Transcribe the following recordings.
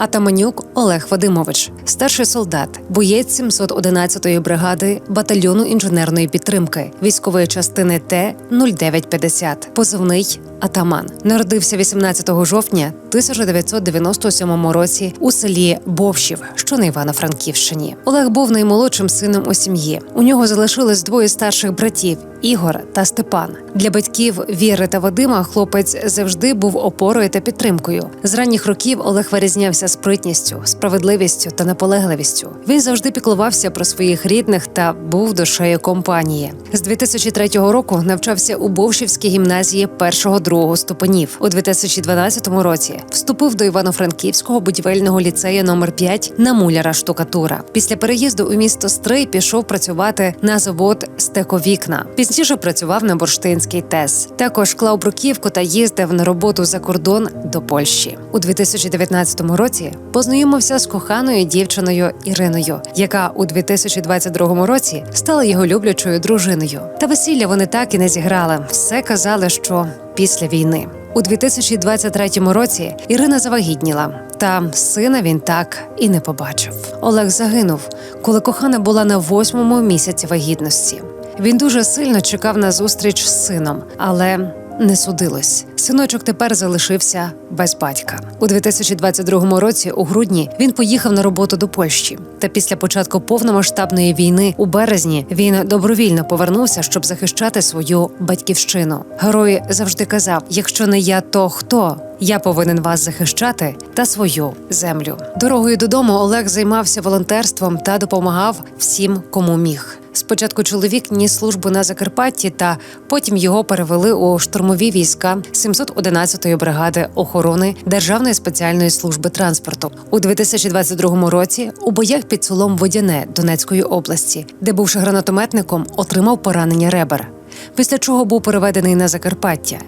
Атаманюк Олег Вадимович, старший солдат, боєць 711-ї бригади батальйону інженерної підтримки військової частини Т 0950 позивний Атаман. Народився 18 жовтня 1997 році у селі Бовщів, що на Івано-Франківщині. Олег був наймолодшим сином у сім'ї. У нього залишилось двоє старших братів. Ігор та Степан для батьків Віри та Вадима хлопець завжди був опорою та підтримкою. З ранніх років Олег вирізнявся спритністю, справедливістю та наполегливістю. Він завжди піклувався про своїх рідних та був душею компанії. З 2003 року навчався у Бовшівській гімназії першого-другого ступенів. У 2012 році вступив до Івано-Франківського будівельного ліцею номер 5 на муляра штукатура. Після переїзду у місто Стрий пішов працювати на завод стековікна. Пізніше працював на бурштинський ТЕС. Також клав бруківку та їздив на роботу за кордон до Польщі. У 2019 році познайомився з коханою дівчиною Іриною, яка у 2022 році стала його люблячою дружиною. Та весілля вони так і не зіграли. Все казали, що після війни. У 2023 році Ірина завагітніла, та сина він так і не побачив. Олег загинув, коли кохана була на восьмому місяці вагітності. Він дуже сильно чекав на зустріч з сином, але не судилось. Синочок тепер залишився без батька. У 2022 році, у грудні, він поїхав на роботу до Польщі. Та після початку повномасштабної війни у березні він добровільно повернувся, щоб захищати свою батьківщину. Герой завжди казав: якщо не я, то хто? Я повинен вас захищати та свою землю. Дорогою додому Олег займався волонтерством та допомагав всім, кому міг. Спочатку чоловік ніс службу на Закарпатті, та потім його перевели у штурмові війська 711-ї бригади охорони Державної спеціальної служби транспорту у 2022 році. У боях під селом Водяне Донецької області, де бувши гранатометником, отримав поранення ребер. Після чого був переведений на Закарпаття.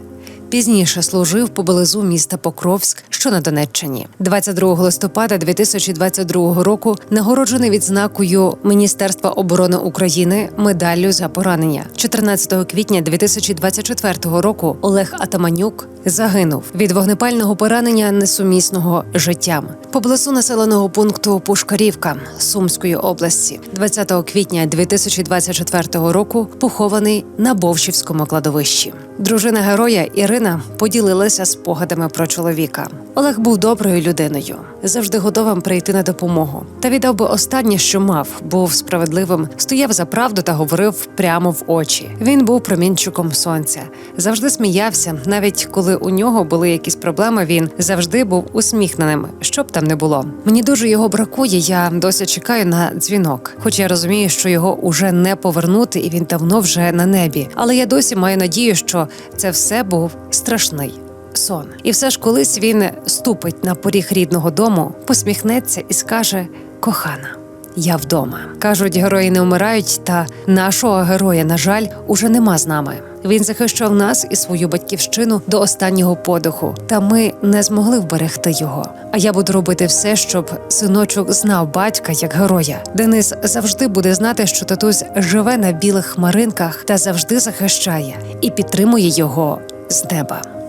Пізніше служив поблизу міста Покровськ, що на Донеччині. 22 листопада 2022 року нагороджений відзнакою Міністерства оборони України медаллю за поранення. 14 квітня 2024 року Олег Атаманюк загинув від вогнепального поранення несумісного життям поблизу населеного пункту Пушкарівка Сумської області. 20 квітня 2024 року похований на Бовшівському кладовищі. Дружина героя Ірина поділилася спогадами про чоловіка. Олег був доброю людиною, завжди готовим прийти на допомогу. Та віддав би останнє, що мав, був справедливим, стояв за правду та говорив прямо в очі. Він був промінчиком сонця, завжди сміявся, навіть коли у нього були якісь проблеми. Він завжди був усміхненим, що б там не було. Мені дуже його бракує. Я досі чекаю на дзвінок, хоч я розумію, що його уже не повернути, і він давно вже на небі. Але я досі маю надію, що це все був страшний сон. І все ж колись він ступить на поріг рідного дому, посміхнеться і скаже: кохана. Я вдома кажуть, герої не вмирають, та нашого героя, на жаль, уже нема з нами. Він захищав нас і свою батьківщину до останнього подиху, та ми не змогли вберегти його. А я буду робити все, щоб синочок знав батька як героя. Денис завжди буде знати, що татусь живе на білих хмаринках та завжди захищає і підтримує його з неба.